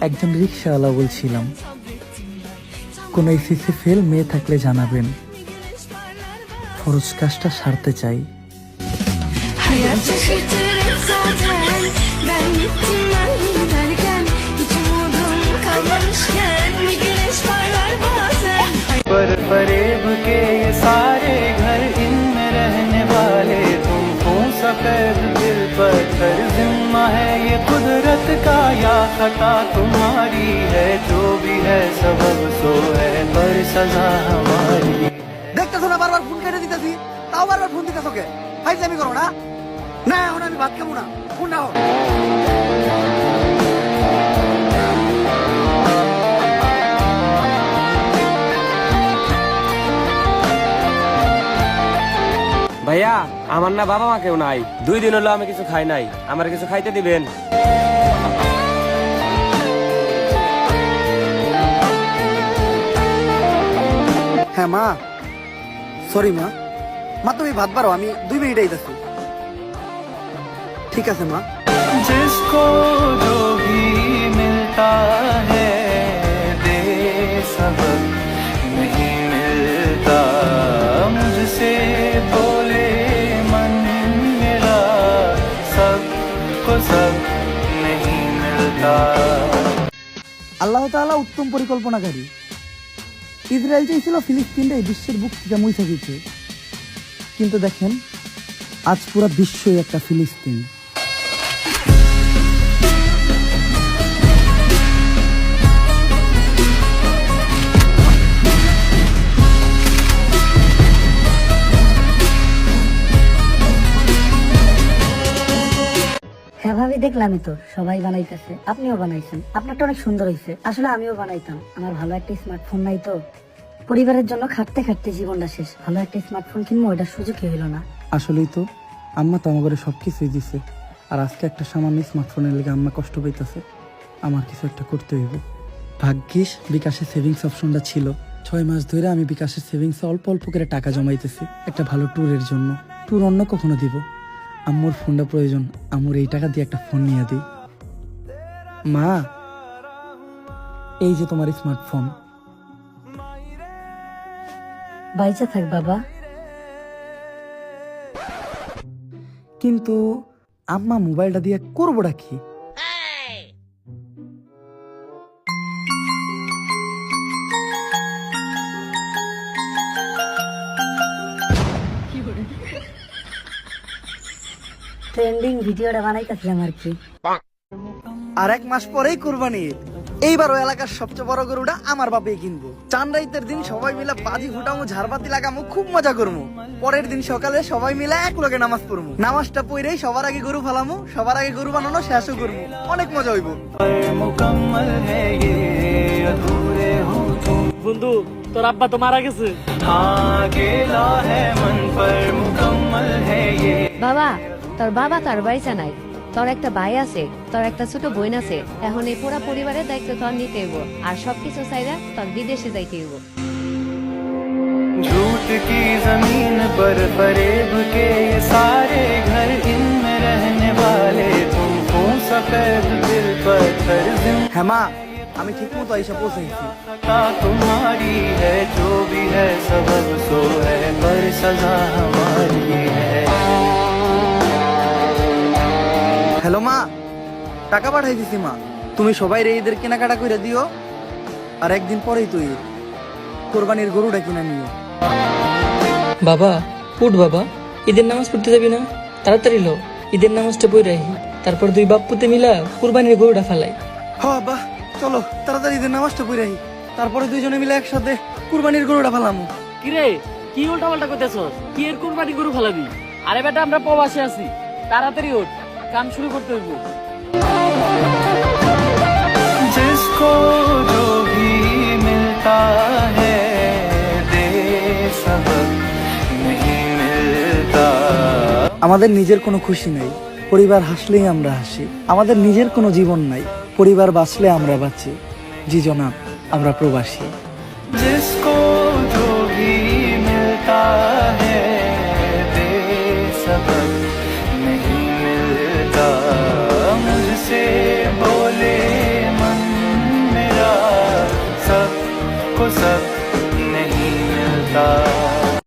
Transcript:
একজন রিক্সাওয়ালা বলছিলাম কোনো এসিসি ফেল মেয়ে থাকলে জানাবেন ফরজ কাজটা সারতে চাই। Şaşırtırım zaten कुदरत का या खता तुम्हारी है जो भी है सबब सो है पर सजा हमारी है দেখতেছো না বারবার ফোন কেটে দিতেছি তাও বারবার ফোন দিতেছো কে ফাইজলামি করো না না এখন আমি ভাত খাবো না ফোন নাও ভাইয়া আমার না বাবা মা কেউ নাই দুই দিন হলো আমি কিছু খাই নাই আমার কিছু খাইতে দিবেন হ্যাঁ মা সরি মা মা তুমি ভাত পারো আমি দুই মিনিট আইতেছি ঠিক আছে মা जिसको जो भी मिलता আল্লাহ তাআলা উত্তম পরিকল্পনাকারী। ইসরায়েল চাইছিল ফিলিস্তিনরা এই বিশ্বের বুক থেকে মুই থাকিছে কিন্তু দেখেন, আজ পুরা বিশ্বই একটা ফিলিস্তিন। হ্যাঁ ভাবি দেখলামই তো, সবাই বানাইতেছে। আপনিও বানাইছেন। আপনারটা অনেক সুন্দর হয়েছে আসলে আমিও বানাইতাম। আমার ভালো একটা স্মার্টফোন নাই তো। পরিবারের জন্য খাটতে খাটতে জীবনটা শেষ। ভালো একটা স্মার্টফোন কিনবো ওটার সুযোগই হইল না। আসলেই তো, আম্মা তো আমাকে সব কিছুই দিছে। আর আজকে একটা সামান্য স্মার্টফোনের লেগে আম্মা কষ্ট পাইতেছে। আমার কিছু একটা করতে হইব। ভাগ্যিস বিকাশের সেভিংস অপশনটা ছিল। ছয় মাস ধরে আমি বিকাশের সেভিংসে অল্প অল্প করে টাকা জমাইতেছি। একটা ভালো ট্যুরের জন্য। ট্যুর অন্য কখনো দিব। আম্মুর ফোনটা প্রয়োজন। আম্মুর এই টাকা দিয়ে একটা ফোন নিয়ে দিই মা এই যে তোমার স্মার্টফোন বাইচা থাক বাবা। কিন্তু আম্মা মোবাইলটা দিয়ে করবোটা কি? ট্রেন্ডিং ভিডিওটা বানাইতেছিলাম আর কি। আর এক মাস পরেই কুরবানি এইবার ওই এলাকার সবচেয়ে বড় গরুটা আমার বাপে কিনবো। চান দিন সবাই মিলে বাজি ফুটামো ঝাড়বাতি লাগামো খুব মজা করব পরের দিন সকালে সবাই মিলে এক লগে নামাজ পড়ব নামাজটা পড়েই সবার আগে গরু ফালামো সবার আগে গরু বানানো শেষও করব অনেক মজা হইব। বন্ধু তোর আব্বা তো মারা গেছে। বাবা তোর বাবা তার বাইসা নাই তোর একটা ভাই আছে তোর একটা ছোট বোন আছে এখন এই পুরা পরিবারের দায়িত্ব তোর নিতে হইব আর সবকিছু চাইরা তোর বিদেশে যাইতে হইব झूठ की जमीन पर फरेब के ये सारे घर इनमें रहने वाले तुमको सफेद दिल पर कर হ্যাঁ মা আমি ঠিক মতো এসে পৌঁছেছি जिम्मा तुम्हारी है जो भी है सबब सो है पर सजा টাকা পাঠাই দিছি মা। তুমি সবাই রে ঈদের কেনাকাটা করে দিও আর একদিন পরেই তুই কোরবানির গরুটা কিনে নিও। বাবা উঠ বাবা ঈদের নামাজ পড়তে যাবি না? তাড়াতাড়ি লো ঈদের নামাজটা পড়ে রাখি। তারপর দুই বাপ্পুতে মিলা কুরবানির গরুটা ফেলাই। হ বাহ চলো তাড়াতাড়ি ঈদের নামাজটা পড়ে আহি তারপরে দুইজনে মিলে একসাথে কুরবানির গরুটা ফেলামু। কিরে কি উল্টা পাল্টা করতেছস? কি এর কুরবানি গরু ফেলাবি? আরে বেটা আমরা প্রবাসে আছি। তাড়াতাড়ি ওঠ কাম শুরু করতে হইব। আমাদের নিজের কোনো খুশি নেই, পরিবার হাসলেই আমরা হাসি। আমাদের নিজের কোনো জীবন নাই, পরিবার বাঁচলে আমরা বাঁচি। জি জনাব, আমরা প্রবাসী।